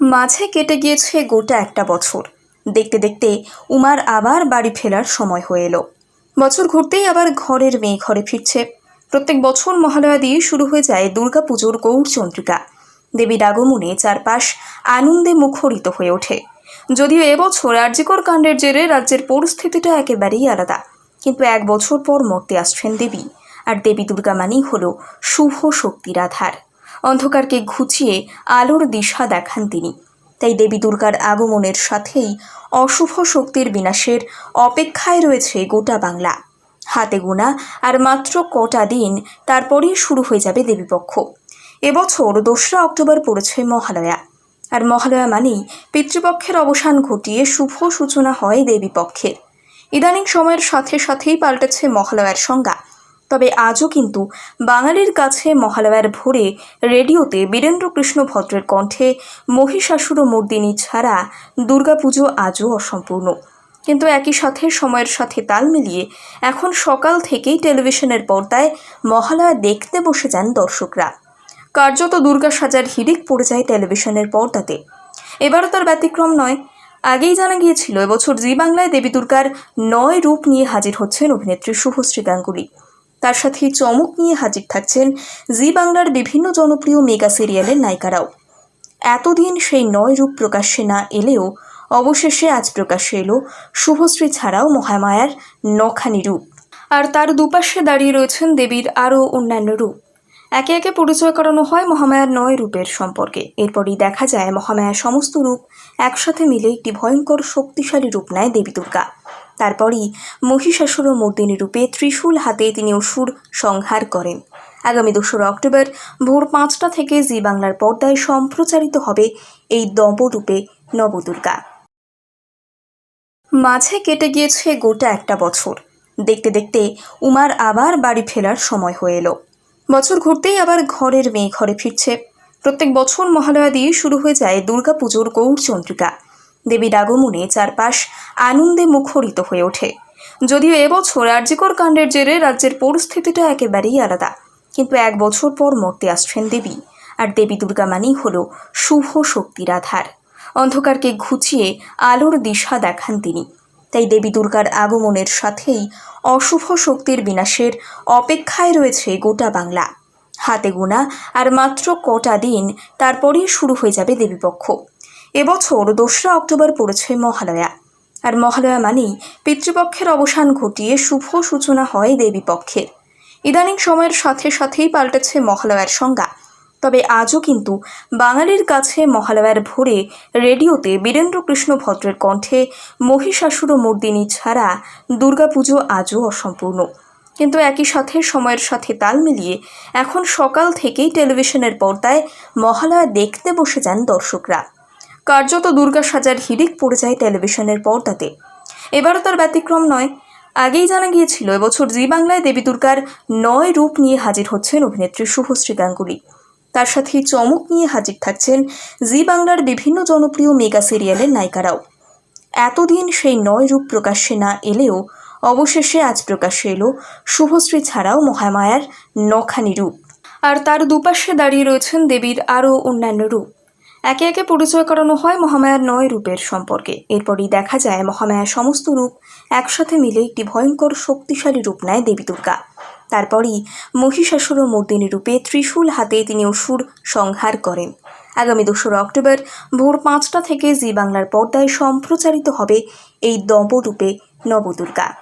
মাঝে কেটে গিয়েছে গোটা একটা বছর। দেখতে দেখতে উমার আবার বাড়ি ফেরার সময় হয়ে এলো। বছর ঘুরতেই আবার ঘরের মেয়ে ঘরে ফিরছে। প্রত্যেক বছর মহালয়া দিয়ে শুরু হয়ে যায় দুর্গাপুজোর গৌরচন্দ্রিকা দেবীর আগমনে চারপাশ আনন্দে মুখরিত হয়ে ওঠে। যদিও এবছর আর্যিকর কাণ্ডের জেরে রাজ্যের পরিস্থিতিটা একেবারেই আলাদা। কিন্তু এক বছর পর মর্তে আসছেন দেবী। আর দেবী দুর্গা মানেই হল শুভ শক্তির আধার। অন্ধকারকে ঘুচিয়ে আলোর দিশা দেখান তিনি। তাই দেবী দুর্গার আগমনের সাথেই অশুভ শক্তির বিনাশের অপেক্ষায় রয়েছে গোটা বাংলা। হাতে গোনা আর মাত্র কটা দিন তারপরেই শুরু হয়ে যাবে দেবীপক্ষ। এবছর দোসরা অক্টোবর পড়েছে মহালয়া। আর মহালয়া মানেই পিতৃপক্ষের অবসান ঘটিয়ে শুভ সূচনা হয় দেবীপক্ষের। ইদানিং সময়ের সাথে সাথেই পাল্টেছে মহালয়ার সংজ্ঞা। তবে আজও কিন্তু বাঙালির কাছে মহালয়ার ভোরে রেডিওতে বীরেন্দ্রকৃষ্ণ ভদ্রের কণ্ঠে মহিষাসুর মর্দিনী ছাড়া দুর্গাপুজো আজও অসম্পূর্ণ। কিন্তু একই সাথে সময়ের সাথে তাল মিলিয়ে এখন সকাল থেকেই টেলিভিশনের পর্দায় মহালয়া দেখতে বসে যান দর্শকরা। কার্যত দুর্গা সাজার হিড়িক পড়ে যায় টেলিভিশনের পর্দাতে। এবারও তার ব্যতিক্রম নয়। আগেই জানা গিয়েছিল, এবছর জি বাংলায় দেবী দুর্গার নয় রূপ নিয়ে হাজির হচ্ছেন অভিনেত্রী শুভশ্রী গাঙ্গুলি। তার সাথে চমক নিয়ে হাজির থাকছেন জি বাংলার বিভিন্ন জনপ্রিয় মেগা সিরিয়ালের নায়িকারাও। এতদিন সেই নয় রূপ প্রকাশ্যে না এলেও অবশেষে আজ প্রকাশ্যে এলো শুভশ্রী ছাড়াও মহামায়ার নখানি রূপ। আর তার দুপাশে দাঁড়িয়ে রয়েছেন দেবীর আরও অন্যান্য রূপ। একে একে পরিচয় করানো হয় মহামায়ার নয় রূপের সম্পর্কে। এরপরই দেখা যায় মহামায়ার সমস্ত রূপ একসাথে মিলে একটি ভয়ঙ্কর শক্তিশালী রূপ নেয় দেবী দুর্গা। তারপরই মহিষাসুর ও মর্দিনী রূপে ত্রিশূল হাতে তিনি অসুর সংহার করেন। আগামী দোসরা অক্টোবর ভোর পাঁচটা থেকে জি বাংলার পর্দায় সম্প্রচারিত হবে এই নবরূপে নবদুর্গা। মাঝে কেটে গিয়েছে গোটা একটা বছর। দেখতে দেখতে উমার আবার বাড়ি ফেরার সময় হয়ে এলো। বছর ঘুরতেই আবার ঘরের মেয়ে ঘরে ফিরছে। প্রত্যেক বছর মহালয়া দিয়ে শুরু হয়ে যায় দুর্গাপুজোর গৌরচন্দ্রিকা দেবীর আগমনে চারপাশ আনন্দে মুখরিত হয়ে ওঠে। যদিও এবছর আর্যিকর কাণ্ডের জেরে রাজ্যের পরিস্থিতিটা একেবারেই আলাদা। কিন্তু এক বছর পর মর্তে আসছেন দেবী, আর দেবী দুর্গা মানেই হল শুভ শক্তির আধার অন্ধকারকে ঘুচিয়ে আলোর দিশা দেখান তিনি। তাই দেবী দুর্গার আগমনের সাথেই অশুভ শক্তির বিনাশের অপেক্ষায় রয়েছে গোটা বাংলা। হাতে গোনা আর মাত্র কটা দিন তারপরেই শুরু হয়ে যাবে দেবীপক্ষ। এবছর দোসরা অক্টোবর পড়েছে মহালয়া। আর মহালয়া মানেই পিতৃপক্ষের অবসান ঘটিয়ে শুভ সূচনা হয় দেবীপক্ষের। ইদানিং সময়ের সাথে সাথেই পাল্টেছে মহালয়ার সংজ্ঞা। তবে আজও কিন্তু বাঙালির কাছে মহালয়ার ভোরে রেডিওতে বীরেন্দ্রকৃষ্ণ ভদ্রের কণ্ঠে মহিষাসুর মর্দিনী ছাড়া দুর্গাপুজো আজও অসম্পূর্ণ। কিন্তু একই সাথে সময়ের সাথে তাল মিলিয়ে এখন সকাল থেকেই টেলিভিশনের পর্দায় মহালয়া দেখতে বসে যান দর্শকরা। কার্যত দুর্গা সাজার হিড়িক পড়ে যায় টেলিভিশনের পর্দাতে। এবারও তার ব্যতিক্রম নয়। আগেই জানা গিয়েছিল, এবছর জি বাংলায় দেবী দুর্গার নয় রূপ নিয়ে হাজির হচ্ছেন অভিনেত্রী শুভশ্রী গাঙ্গুলি। তার সাথে চমক নিয়ে হাজির থাকছেন জি বাংলার বিভিন্ন জনপ্রিয় মেগা সিরিয়ালের নায়িকারাও। এতদিন সেই নয় রূপ প্রকাশ্যে না এলেও অবশেষে আজ প্রকাশ্যে এলো শুভশ্রী ছাড়াও মহামায়ার নখানি রূপ। আর তার দুপাশে দাঁড়িয়ে রয়েছেন দেবীর আরও অন্যান্য রূপ। একে একে পরিচয় করানো হয় মহামায়ার নয় রূপের সম্পর্কে। এরপরই দেখা যায় মহামায়ার সমস্ত রূপ একসাথে মিলে একটি ভয়ঙ্কর শক্তিশালী রূপ নেয় দেবী দুর্গা। তারপরই মহিষাসুর মর্দিনী রূপে ত্রিশূল হাতে তিনি অসুর সংহার করেন। আগামী দোসরা অক্টোবর ভোর পাঁচটা থেকে জি বাংলার পর্দায় সম্প্রচারিত হবে এই নবরূপে নবদুর্গা।